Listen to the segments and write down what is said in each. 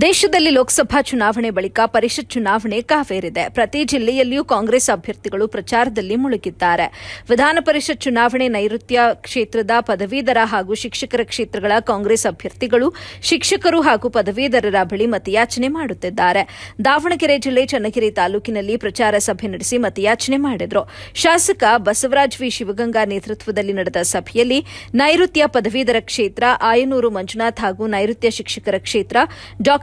ದೇಶದಲ್ಲಿ ಲೋಕಸಭಾ ಚುನಾವಣೆ ಬಳಿಕ ಪರಿಷತ್ ಚುನಾವಣೆ ಕಾವೇರಿದೆ. ಪ್ರತಿ ಜಿಲ್ಲೆಯಲ್ಲಿಯೂ ಕಾಂಗ್ರೆಸ್ ಅಭ್ಯರ್ಥಿಗಳು ಪ್ರಚಾರದಲ್ಲಿ ಮುಳುಗಿದ್ದಾರೆ. ವಿಧಾನ ಪರಿಷತ್ ಚುನಾವಣೆ ನೈಋತ್ಯ ಕ್ಷೇತ್ರದ ಪದವೀಧರ ಹಾಗೂ ಶಿಕ್ಷಕರ ಕ್ಷೇತ್ರಗಳ ಕಾಂಗ್ರೆಸ್ ಅಭ್ಯರ್ಥಿಗಳು, ಶಿಕ್ಷಕರು ಹಾಗೂ ಪದವೀಧರರ ಬಳಿ ಮತಯಾಚನೆ ಮಾಡುತ್ತಿದ್ದಾರೆ. ದಾವಣಗೆರೆ ಜಿಲ್ಲೆ ಚನ್ನಗಿರಿ ತಾಲೂಕಿನಲ್ಲಿ ಪ್ರಚಾರ ಸಭೆ ನಡೆಸಿ ಮತಯಾಚನೆ ಮಾಡಿದರು. ಶಾಸಕ ಬಸವರಾಜ್ ವಿ. ಶಿವಗಂಗಾ ನೇತೃತ್ವದಲ್ಲಿ ನಡೆದ ಸಭೆಯಲ್ಲಿ ನೈಋತ್ಯ ಪದವೀಧರ ಕ್ಷೇತ್ರ, ಆಯನೂರು ಮಂಜುನಾಥ್ ಹಾಗೂ ನೈಋತ್ಯ ಶಿಕ್ಷಕರ ಕ್ಷೇತ್ರ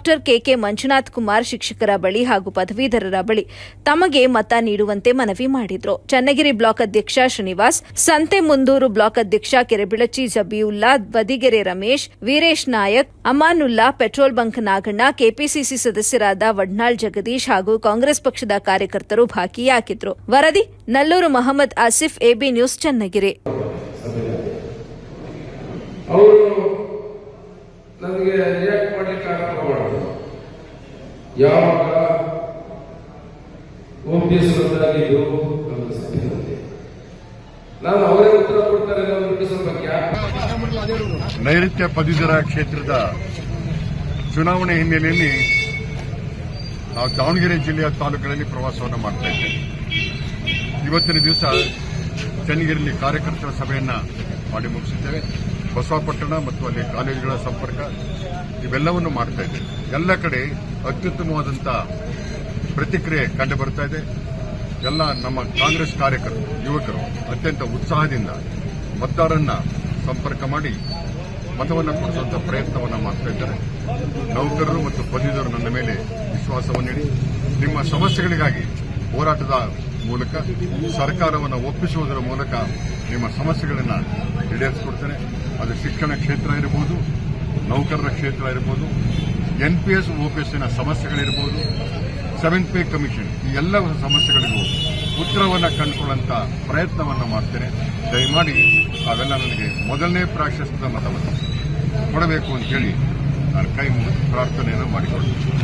ಡಾಕ್ಟರ್ ಕೆಕೆ ಮಂಜುನಾಥ್ ಕುಮಾರ್ ಶಿಕ್ಷಕರ ಬಳಿ ಹಾಗೂ ಪದವೀಧರರ ಬಳಿ ತಮಗೆ ಮತ ನೀಡುವಂತೆ ಮನವಿ ಮಾಡಿದ್ರು. ಚನ್ನಗಿರಿ ಬ್ಲಾಕ್ ಅಧ್ಯಕ್ಷ ಶ್ರೀನಿವಾಸ್, ಸಂತೆ ಮುಂದೂರು ಬ್ಲಾಕ್ ಅಧ್ಯಕ್ಷ Kerebilachi Jabiulla Badigere Ramesh, Veeresh Nayak, Amanulla, petrol bunk Naganna, KPCC ಸದಸ್ಯರಾದ ವಡ್ನಾಳ್ ಜಗದೀಶ್ ಹಾಗೂ ಕಾಂಗ್ರೆಸ್ ಪಕ್ಷದ ಕಾರ್ಯಕರ್ತರು ಭಾಗಿಯಾಗಿದ್ರು. ವರದಿ, ನಲ್ಲೂರು ಮಹಮ್ಮದ್ ಆಸಿಫ್, ಎಬಿ ನ್ಯೂಸ್, ಚನ್ನಗಿರಿ ಅವರು ನನಗೆ ರಿಯಾಕ್ಟ್ ಮಾಡ್ಲಿಕ್ಕೆ ಆರಂಭ ಮಾಡಿದ್ರು ಯಾವಾಗ ಬಂದಾಗಿದ್ದು ನನ್ನ ಸಭೆಯಲ್ಲಿ ನಾನು ಅವರೇ ಉತ್ತರ ಕೊಡ್ತಾರೆ ಅನ್ನೋದಕ್ಕೆ ಸ್ವಲ್ಪ ನೈಋತ್ಯ ಪದವೀಧರ ಕ್ಷೇತ್ರದ ಚುನಾವಣೆ ಹಿನ್ನೆಲೆಯಲ್ಲಿ ನಾವು ದಾವಣಗೆರೆ ಜಿಲ್ಲೆಯ ತಾಲೂಕಿನಲ್ಲಿ ಪ್ರವಾಸವನ್ನು ಮಾಡ್ತಾ ಇದ್ದೇವೆ. ಇವತ್ತಿನ ದಿವಸ ಚನ್ನಗಿರಿಯಲ್ಲಿ ಕಾರ್ಯಕರ್ತರ ಸಭೆಯನ್ನು ಮಾಡಿ ಮುಗಿಸಿದ್ದೇವೆ. ಬಸವಪಟ್ಟಣ ಮತ್ತು ಅಲ್ಲಿ ಕಾಲೇಜುಗಳ ಸಂಪರ್ಕ, ಇವೆಲ್ಲವನ್ನು ಮಾಡ್ತಾ ಇದೆ. ಎಲ್ಲ ಕಡೆ ಅತ್ಯುತ್ತಮವಾದಂಥ ಪ್ರತಿಕ್ರಿಯೆ ಕಂಡು ಬರ್ತಾ ಇದೆ. ಎಲ್ಲ ನಮ್ಮ ಕಾಂಗ್ರೆಸ್ ಕಾರ್ಯಕರ್ತರು, ಯುವಕರು ಅತ್ಯಂತ ಉತ್ಸಾಹದಿಂದ ಮತದಾರರನ್ನ ಸಂಪರ್ಕ ಮಾಡಿ ಮತವನ್ನು ಕೊಡಿಸುವಂತ ಪ್ರಯತ್ನವನ್ನು ಮಾಡ್ತಾ ಇದ್ದಾರೆ. ನೌಕರರು ಮತ್ತು ಪದವೀಧರರು ನನ್ನ ಮೇಲೆ ವಿಶ್ವಾಸವನ್ನು ನೀಡಿ ನಿಮ್ಮ ಸಮಸ್ಯೆಗಳಿಗಾಗಿ ಹೋರಾಟದ ಮೂಲಕ ಸರ್ಕಾರವನ್ನು ಒಪ್ಪಿಸುವುದರ ಮೂಲಕ ನಿಮ್ಮ ಸಮಸ್ಯೆಗಳನ್ನು ಈಡೇರಿಸಿಕೊಡ್ತೇನೆ. ಅದು ಶಿಕ್ಷಣ ಕ್ಷೇತ್ರ ಇರಬಹುದು ನೌಕರರ ಕ್ಷೇತ್ರ ಇರಬಹುದು ಎನ್ಪಿಎಸ್ ಓಪಿಎಸ್ನ ಸಮಸ್ಯೆಗಳಿರಬಹುದು ಸೆವೆನ್ ಪೇ ಕಮಿಷನ್ ಈ ಎಲ್ಲ ಸಮಸ್ಯೆಗಳಿಗೂ ಉತ್ತರವನ್ನು ಕಂಡುಕೊಳ್ಳುವಂತ ಪ್ರಯತ್ನವನ್ನು ಮಾಡ್ತೇನೆ. ದಯಮಾಡಿ ಅವೆಲ್ಲ ನನಗೆ ಮೊದಲನೇ ಪ್ರಾಶಸ್ತ್ಯದ ಮತವನ್ನು ಕೊಡಬೇಕು ಅಂತೇಳಿ ನಾನು ಕೈ ಮುಗಿದು ಪ್ರಾರ್ಥನೆಯನ್ನು ಮಾಡಿಕೊಳ್ತೇನೆ.